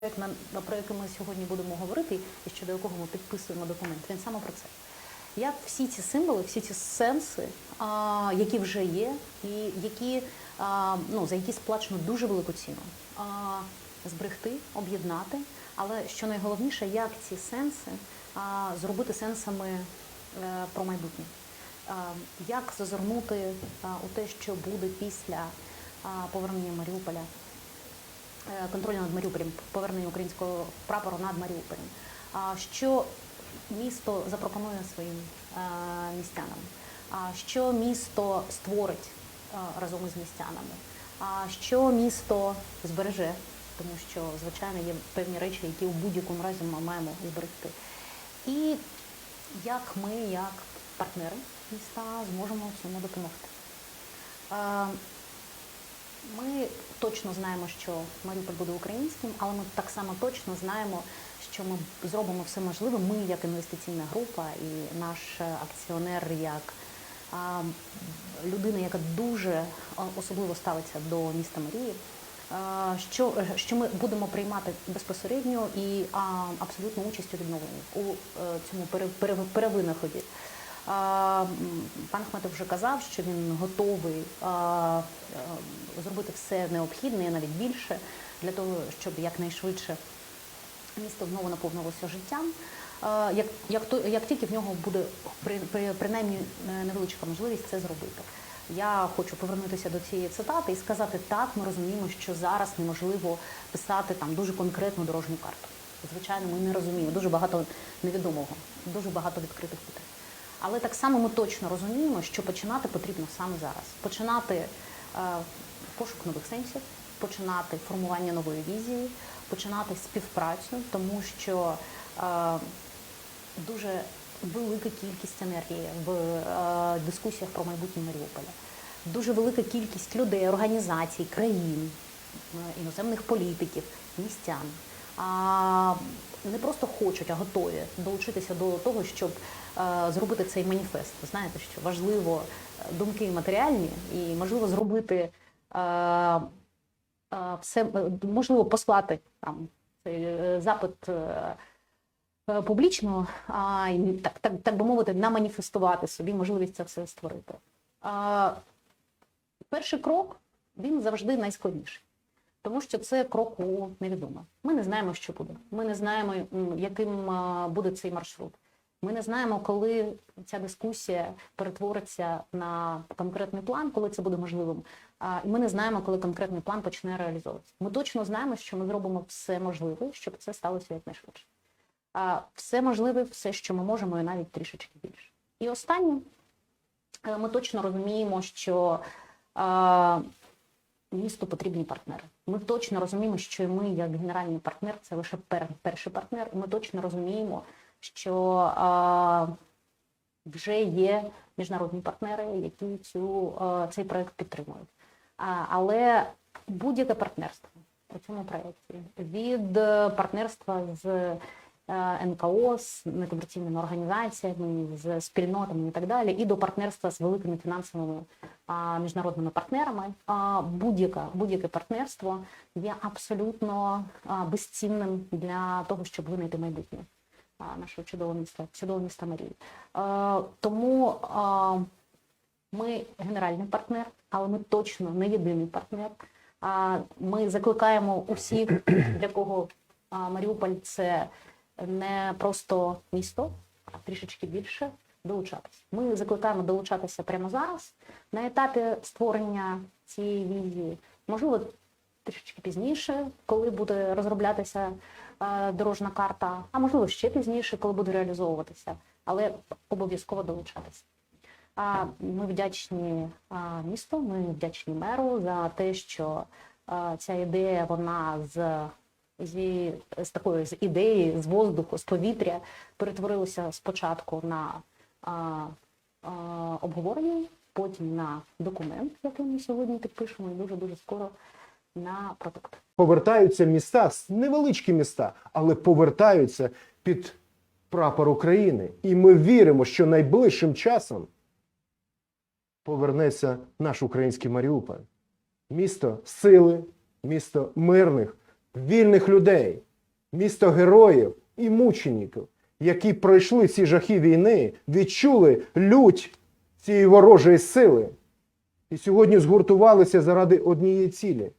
Проект, на- про який ми сьогодні будемо говорити, і щодо якого ми підписуємо документ, він саме про це. Як всі ці символи, всі ці сенси, а, які вже є, і які, а, ну, за які сплачено дуже велику ціну, а, зберегти, об'єднати. Але що найголовніше, як ці сенси а, зробити сенсами е, про майбутнє. А, Як зазирнути а, у те, що буде після а, повернення Маріуполя контролю над Маріуполем, повернення українського прапору над Маріуполем. Що місто запропонує своїм е, містянам? Що місто створить е, разом із містянами? Що місто збереже? Тому що, звичайно, є певні речі, які у будь-якому разі ми маємо зберегти. І як ми, як партнери міста, зможемо цьому допомогти. Ми точно знаємо, що Маріуполь буде українським, але ми так само точно знаємо, що ми зробимо все можливе. Ми, як інвестиційна група, і наш акціонер, як людина, яка дуже особливо ставиться до міста Марії. Що, що ми будемо приймати безпосередньо і а, абсолютну участь у відновленні у е, цьому пере- пере- перевинаході. Пан Хметов вже казав, що він готовий е, зробити все необхідне, і навіть більше, для того, щоб якнайшвидше місто знову наповнилося життям. Як, як, як тільки в нього буде при, при, принаймні е, невеличка можливість це зробити. Я хочу повернутися до цієї цитати і сказати, так, ми розуміємо, що зараз неможливо писати там дуже конкретну дорожню карту. Звичайно, ми не розуміємо, дуже багато невідомого, дуже багато відкритих питань. Але так само ми точно розуміємо, що починати потрібно саме зараз. Починати е, пошук нових сенсів, починати формування нової візії, починати співпрацю, тому що е, дуже велика кількість енергії в е, дискусіях про майбутнє Маріуполя. Дуже велика кількість людей, організацій, країн, е, іноземних політиків, містян. А, не просто хочуть, а готові долучитися до того, щоб е, зробити цей маніфест. Ви знаєте, що важливо е, думки матеріальні і можливо зробити е, все можливо послати там цей запит. Публічно, а так, так, так би мовити, наманіфестувати собі можливість це все створити. А, перший крок він завжди найскладніший, тому що це крок у невідоме. Ми не знаємо, що буде. Ми не знаємо, яким буде цей маршрут. Ми не знаємо, коли ця дискусія перетвориться на конкретний план, коли це буде можливим. Ми не знаємо, коли конкретний план почне реалізовуватися. Ми точно знаємо, що ми зробимо все можливе, щоб це сталося якнайшвидше. Все можливе, все, що ми можемо, і навіть трішечки більше. І останнє, е, ми точно розуміємо, що місту потрібні партнери. Ми точно розуміємо, що ми, як генеральний партнер, це лише пер, перший партнер. Ми точно розуміємо, що а, вже є міжнародні партнери, які цю, а, цей проект підтримують. А, але будь-яке партнерство у цьому проєкті від партнерства з НКО, з некомерційними організаціями, з спільнотами і так далі, і до партнерства з великими фінансовими міжнародними партнерами. Будь-яке будь-яке партнерство є абсолютно безцінним для того, щоб винайти майбутнє нашого чудового міста, чудового міста Марії. Тому ми генеральний партнер, але ми точно не єдиний партнер. Ми закликаємо усіх, для кого Маріуполь це не просто місто, а трішечки більше долучатися. Ми закликаємо долучатися прямо зараз на етапі створення цієї візії. Можливо, трішечки пізніше, коли буде розроблятися е, дорожна карта, а можливо ще пізніше, коли буде реалізовуватися, але обов'язково долучатися. А ми вдячні місту, ми вдячні меру за те, що ця ідея вона з, зі, з такої з ідеї, з воздуху, з повітря перетворилася спочатку на а, а, обговорення, потім на документ, який ми сьогодні підпишемо, і дуже дуже скоро на протокол. повертаються міста, невеличкі міста, але повертаються під прапор України. І ми віримо, що найближчим часом повернеться наш український Маріуполь. Місто сили, місто мирних, вільних людей. місто героїв і мучеників, які пройшли ці жахи війни, відчули лють цієї ворожої сили. І сьогодні згуртувалися заради однієї цілі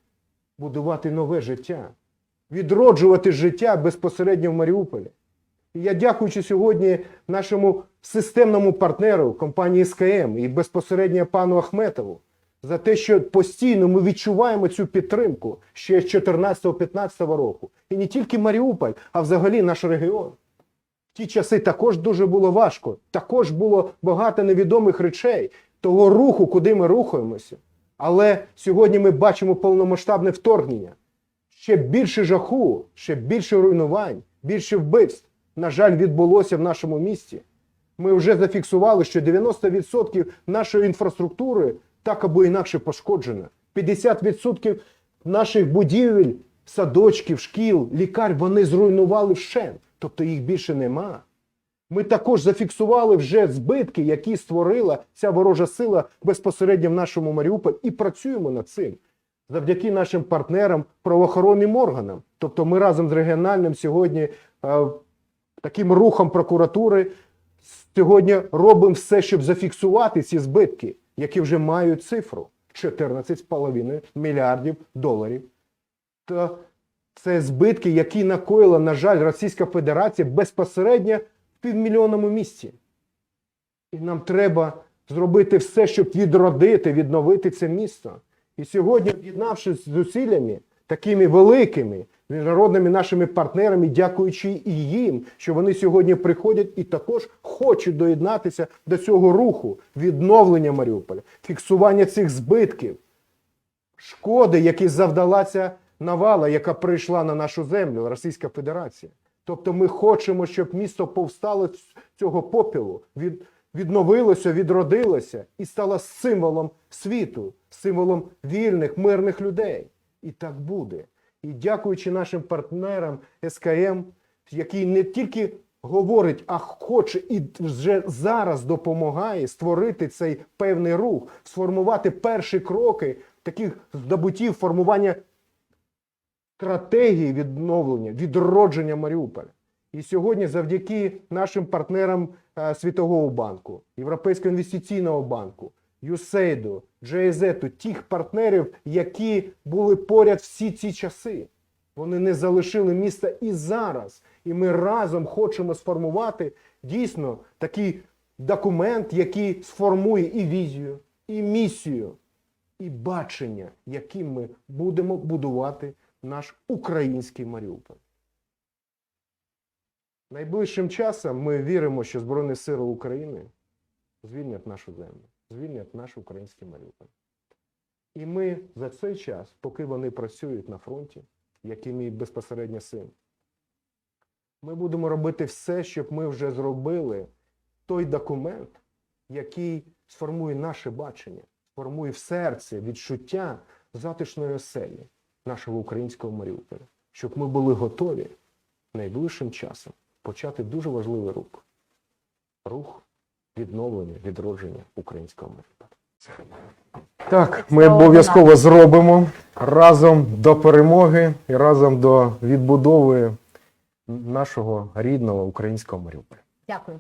будувати нове життя, відроджувати життя безпосередньо в Маріуполі. І я дякуючи сьогодні нашому системному партнеру компанії СКМ і безпосередньо пану Ахметову за те, що постійно ми відчуваємо цю підтримку ще з 14-15 року. І не тільки Маріуполь, а взагалі наш регіон. В ті часи також дуже було важко, також було багато невідомих речей, того руху, куди ми рухаємося. Але сьогодні ми бачимо повномасштабне вторгнення. Ще більше жаху, ще більше руйнувань, більше вбивств, на жаль, відбулося в нашому місті. Ми вже зафіксували, що 90% нашої інфраструктури так або інакше пошкоджена. 50% наших будівель, садочків, шкіл, лікарь вони зруйнували вщент, тобто їх більше нема. Ми також зафіксували вже збитки, які створила ця ворожа сила безпосередньо в нашому Маріуполі, і працюємо над цим завдяки нашим партнерам, правоохоронним органам. Тобто ми разом з регіональним сьогодні е, таким рухом прокуратури сьогодні робимо все, щоб зафіксувати ці збитки, які вже мають цифру 14,5 мільярдів доларів. То це збитки, які накоїла, на жаль, Російська Федерація безпосередньо в півмільйонному місті. І нам треба зробити все, щоб відродити, відновити це місто. І сьогодні, об'єднавшись з зусиллями такими великими міжнародними нашими партнерами, дякуючи і їм, що вони сьогодні приходять і також хочуть доєднатися до цього руху відновлення Маріуполя, фіксування цих збитків, шкоди, які завдала ця навала, яка прийшла на нашу землю, Російська Федерація. Тобто ми хочемо, щоб місто повстало цього попілу, від, відновилося, відродилося і стало символом світу, символом вільних, мирних людей. І так буде. І дякуючи нашим партнерам СКМ, який не тільки говорить, а хоче і вже зараз допомагає створити цей певний рух, сформувати перші кроки таких здобуттів формування стратегії відновлення, відродження Маріуполя. І сьогодні, завдяки нашим партнерам е, Світового банку, Європейського інвестиційного банку, USAID, GIZ, тих партнерів, які були поряд всі ці часи. Вони не залишили міста і зараз. І ми разом хочемо сформувати дійсно такий документ, який сформує і візію, і місію, і бачення, яким ми будемо будувати наш український Маріуполь. Найближчим часом ми віримо, що Збройні Сили України звільнять нашу землю, звільнять наш український Маріуполь. І ми за цей час, поки вони працюють на фронті, який мій безпосередньо син, ми будемо робити все, щоб ми вже зробили той документ, який сформує наше бачення, сформує в серці відчуття затишної оселі нашого українського Маріуполя, щоб ми були готові найближчим часом почати дуже важливий рух. Рух відновлення, відродження українського Маріуполя. Так, ми обов'язково зробимо разом до перемоги і разом до відбудови нашого рідного українського Маріуполя. Дякую.